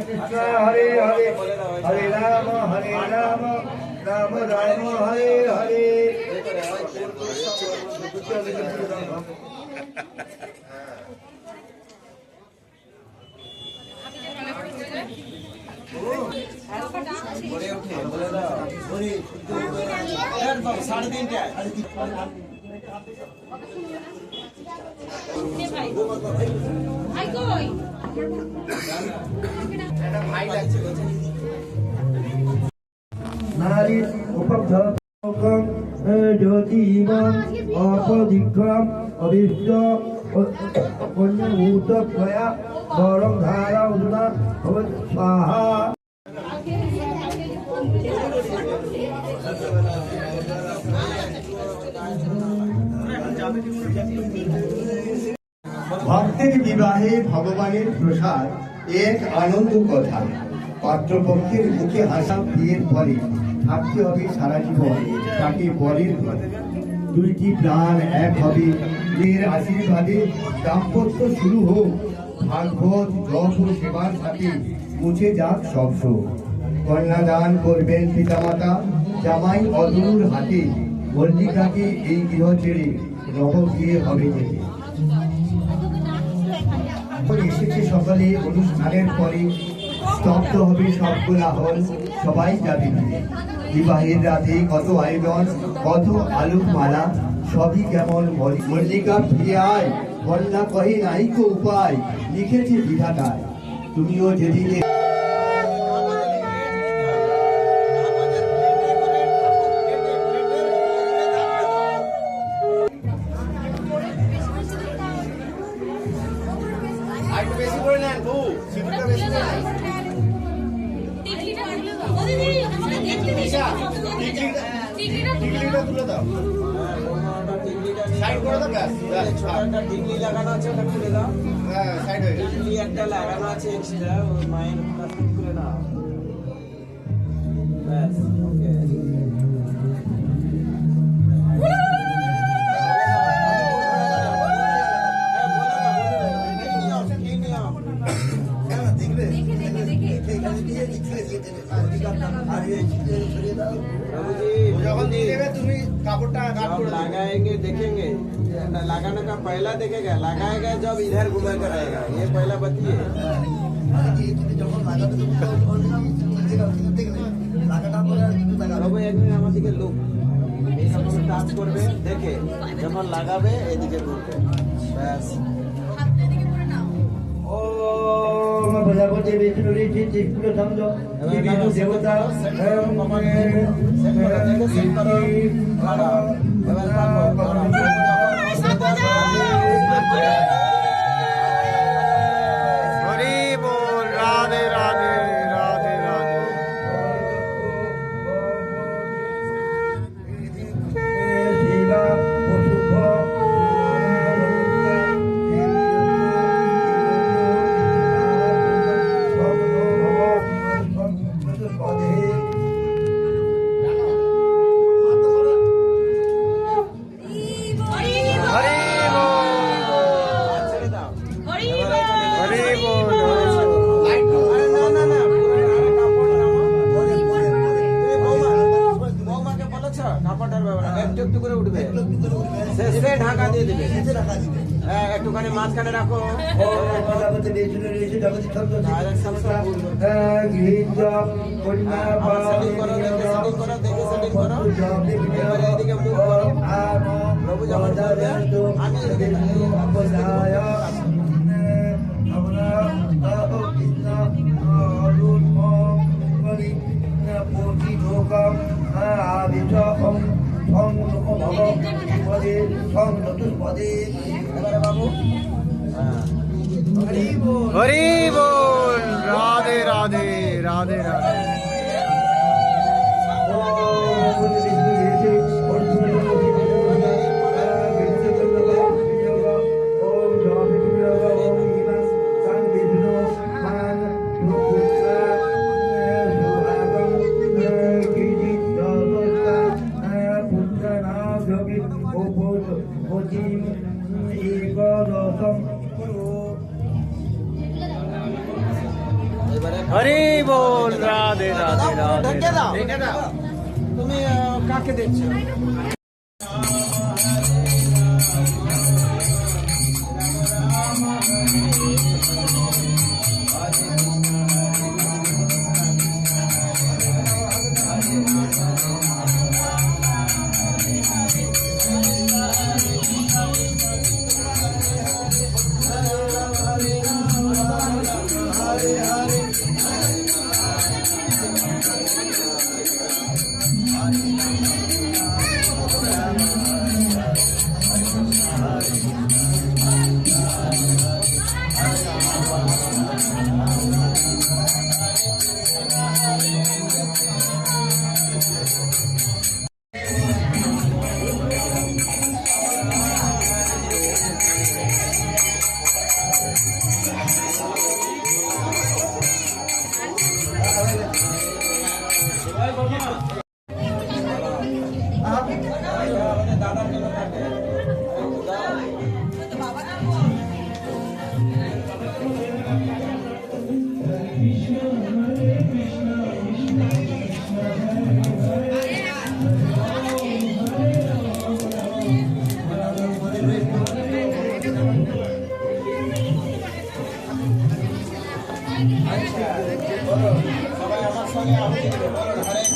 কৃষ্ণ হরে হরে হরে রাম হরে রাম রাম রাম হরে হরে আই কই নারী উপব্ধম জ্যোতিমম অপদিক্রম অবিষ্ট পুণ্যভূত প্রয়া গরম ধারা উদনা স্বাহা ভক্তের বিবাহে ভগবানের প্রসাদ এক আনন্দ কথা। পাত্রপক্ষের মুখে হাসা বিয়ের পরে থাকতে হবে সারা জীবন তাকে বরের ঘরে। দুইটি প্রাণ এক হবে। মেয়ের আশীর্বাদে দাম্পত্য শুরু হোক। ভাগবত যশ ও সেবার সাথে মুছে যাক সব কন্যাদান করবেন পিতামাতা। জামাই অদূর হাতে। মল্লিকাকে এই গৃহ ছেড়ে রহ দিয়ে হবে যেতে। এসেছে সকালে, অনুষ্ঠানের পরে স্তব্ধ হবে সব কোলাহল, সবাই যাবে ফিরে বিবাহের রাতে কত আয়োজন, কত আলোক মালা সবই কেমন মল্লিকা ফিরে আয় বন্যা কহে, নাই কো উপায়। লিখেছে বিধাতায় তুমিও যেদিকে একটা লাগানো আছে এক্সট্রা মায়ের খুলে নাও ব্যাস ওকে যখন দিয়ে দেবে তুমি কাপড়টা কাট अब করে দেবে लगाएंगे देखेंगे लगाने का पहला देखेगा लगाएगा जब इधर घुमा कर आएगा ये पहला बतिए তবে একদিন আমার দিকে লোক এইরকম কাজ করবে দেখে যখন লাগাবে এদিকে ঘুরবে ব্যাস ওম প্রজাপতি বিষ্ণু ঋষি চিত্র ছন্দ বিষ্ণু দেবতা হরি দিয়ে দিবে। হ্যাঁ একটুখানি মাঝখানে রাখো। ঋষি জগতি ছন্দ আরেক সব নতুন পদে। বাবু। হরি বল। রাধে রাধে রাধে রাধে। হরি বল রাধে রাধে রাধে। তুমি কাকে দেখছ? সবাই